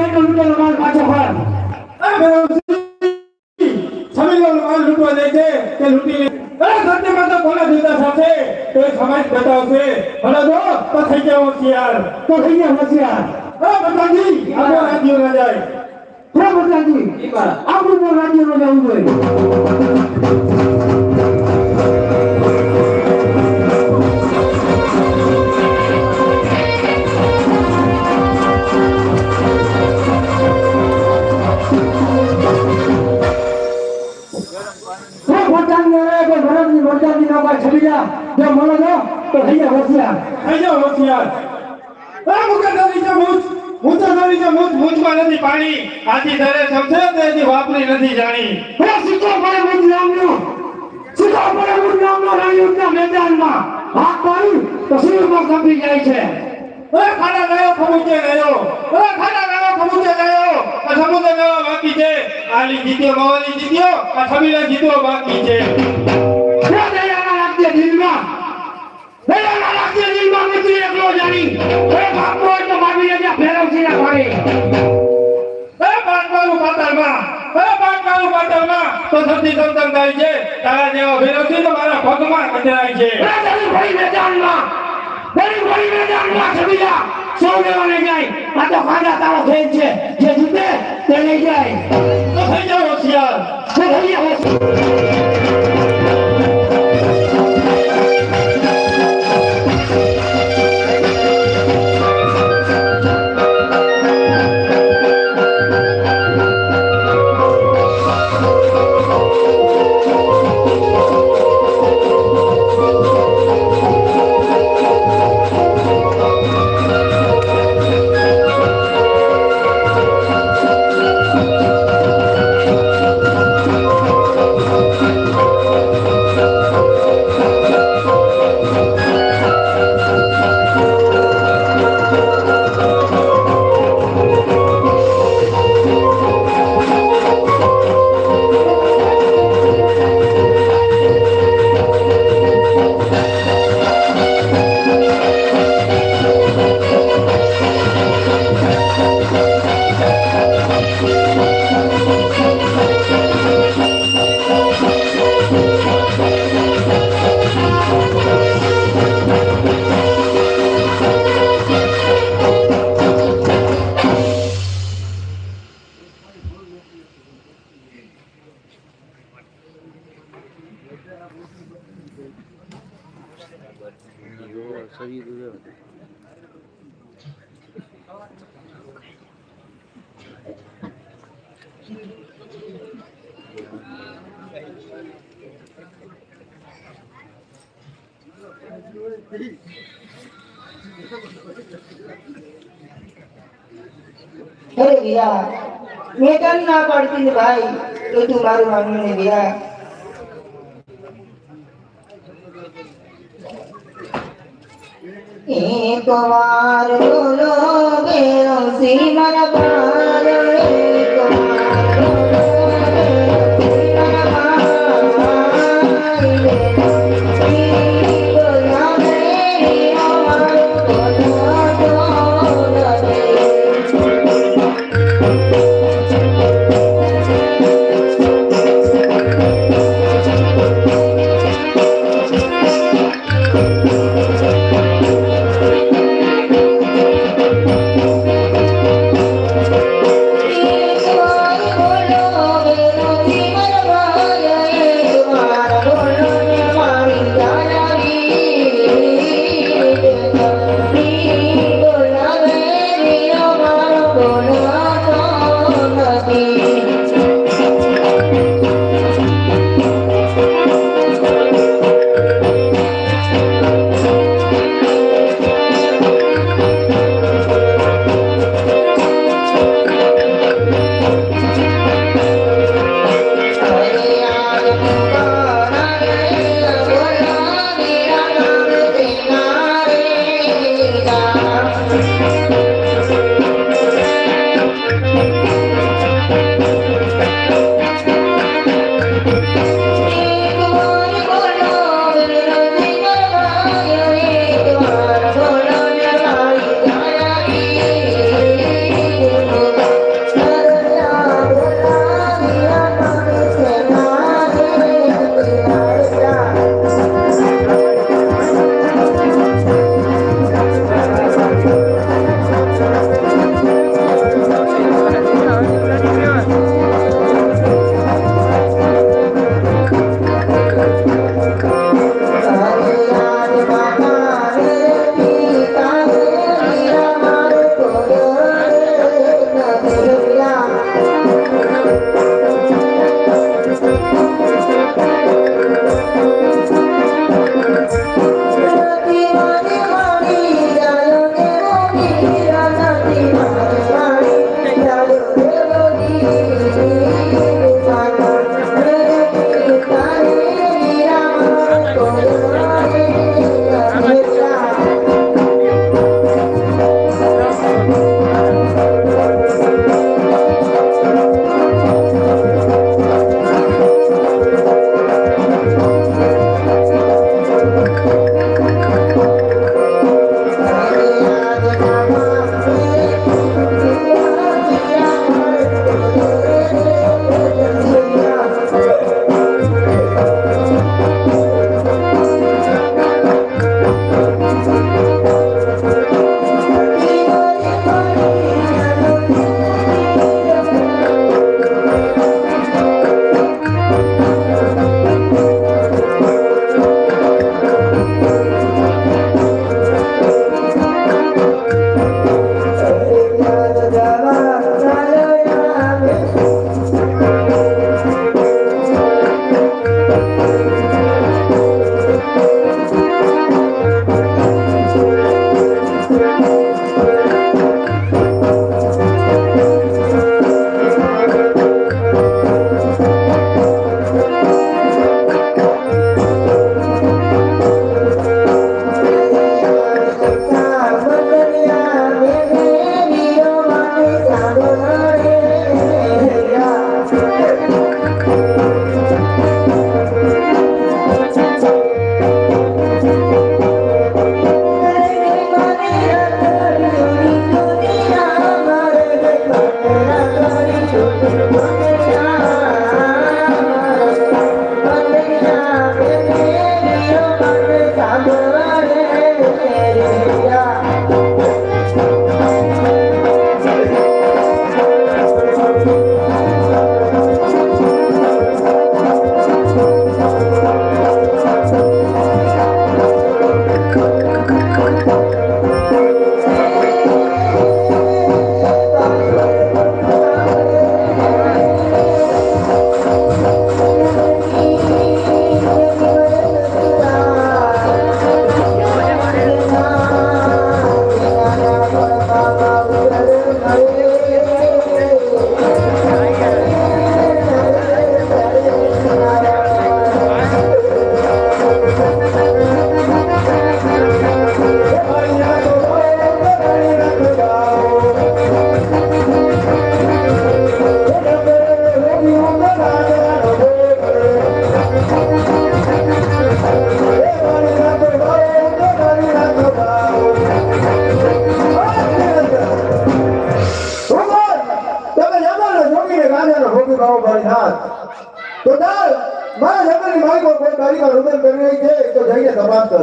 પાછો ફળ આ બેવસી સમીલો માલ લૂંટવા જાય છે કે લૂંટી અરે સત્યમાં તો કોના દીધા સાથે? તો સમાજ બતાવશે. ભલે જો તો થઈ જાવ હોશિયાર. તો થઈ ગયા હોશિયાર. અરે બતાજી આગળ રાજ્યો ના જાય. હે બધાજી આપણું પણ રાજ્યમાં જવું જોઈએ. તો વાપરી નથી જાણી. હે સિક્કો પડે મુજ નામનો પડે મુજ નામનો મેદાનમાં હાથ પાડી તો શિવમાં કંપી જાય છે. અરે ખાડા ગયો ખમુચે ગયો. ખાડા ગયો ખમુચે ગયો. આ સમુદ્ર ગયો બાકી છે. આલી જીત્યો મવાલી જીત્યો આ સમીલા જીતવો બાકી છે. હે દયાના રાજ્ય દિલમાં દયાના રાજ્ય દિલમાં મિત્ર એકલો જાણી હે બાપુ પાટવાનું તો સતી સંતન થાય છે. તારા જેવા ભેરવથી તો મારા પગમાં કચરાય છે. દલી મેદાનમાં ગરીબભાઈ મેદાનમાં છબીલા સૌ લેવાને જાય. આ તો ખાડા તારો ખેલ છે. જે જીતે તે લઈ જાય. તો થઈ જાવ હોશિયાર. તો થઈ જાવ હોશિયાર. અરે વીરા મેં તને ના પાડતી ને ભાઈ તો તું મારું માનવું ને વીરા એક વાર બોલો 来 કોઈ કરી છે તો જઈને તપાસ કરો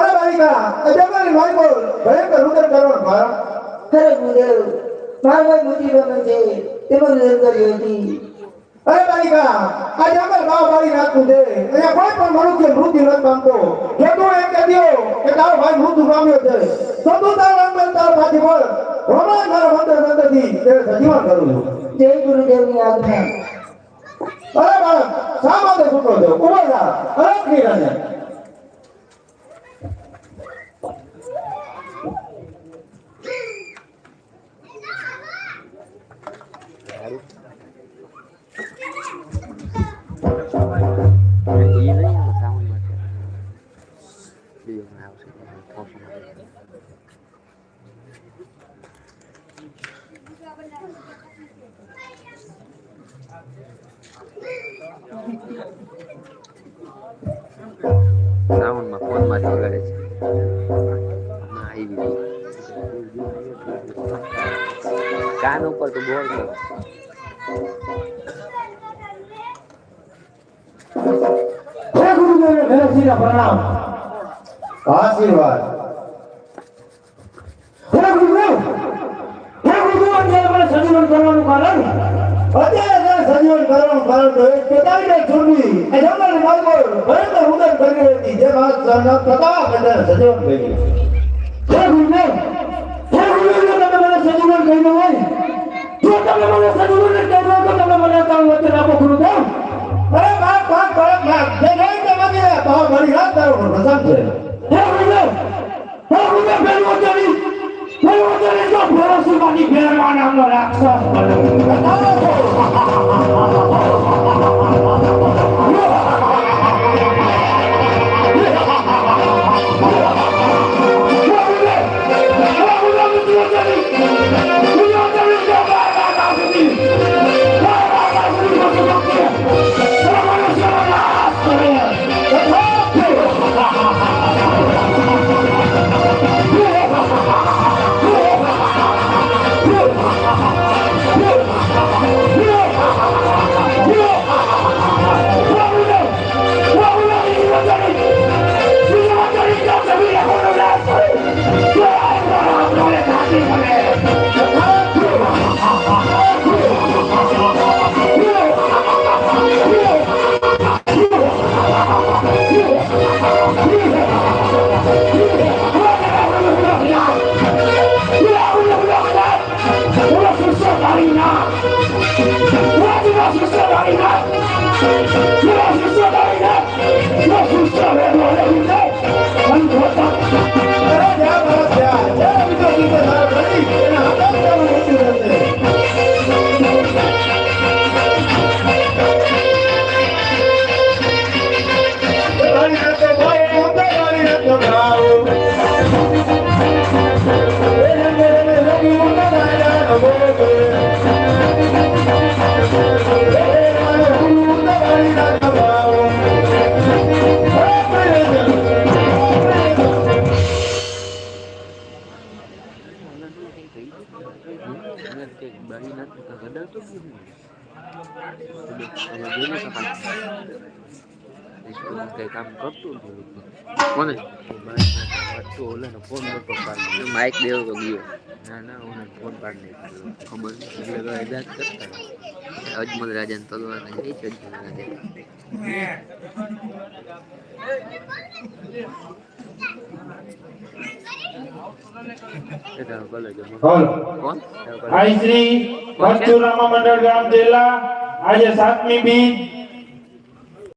અરે બાલિકા આ જંગલની બાઈકો ભયંકર રુદન કરવાનું મારા. ખરે ગુરુદેવ મારા ભાઈ મોટી રમણ છે. તેમાં નિર્ણય કરી હતી. અરે બાલિકા આ જંગલ ભાવ બાળી નાખતું છે અહીંયા કોઈ પણ મનુષ્ય મૃત્યુ નથી પામતો. કે તું એમ કહી દો કે તારો ભાઈ મૃત્યુ પામ્યો છે. તો તું તારો અંગલ તારો પાછી બોલ. જ મારા મંત્ર મંત્રથી તેને સજીવન કરું છું. જય ગુરુદેવની આજ્ઞા. અરે બાળક શા માટે છૂટો છો? ઊભો થા અરે નહીં સાઉન્ડમાં ફોનમાંથી વગાડે છે. કાન ઉપર તો બોલ કરો. પ્રણામ. આશીર્વાદ. હે ગુરુદેવ. હે ગુરુદેવ સજીવન કરવાનું કારણ? અત્યારે સજીવન કરવાનું કારણ તો એક પોતાની એક એ જંગલ બાળકો ભયંકર ઉદય કરી હતી. જે બાદ પ્રતાપ અને સંયોગ કરી હે ગુરુદેવ હે ગુરુદેવ, તમે મને સજીવન કહ્યું હોય જો તમે મને સંયોગ જ કહી દો તો તમે અરે વાંચતું ઓલાને ફોન નતો માઇક દેવો તો ગયો. ના ના હું ફોન પાડી નાખ્યો. ખબર એટલે તો એજાજ કરતા અજમલ રાજાને તલવાર નહીં છે? અજમલ રાજા આજે સાતમી બીજ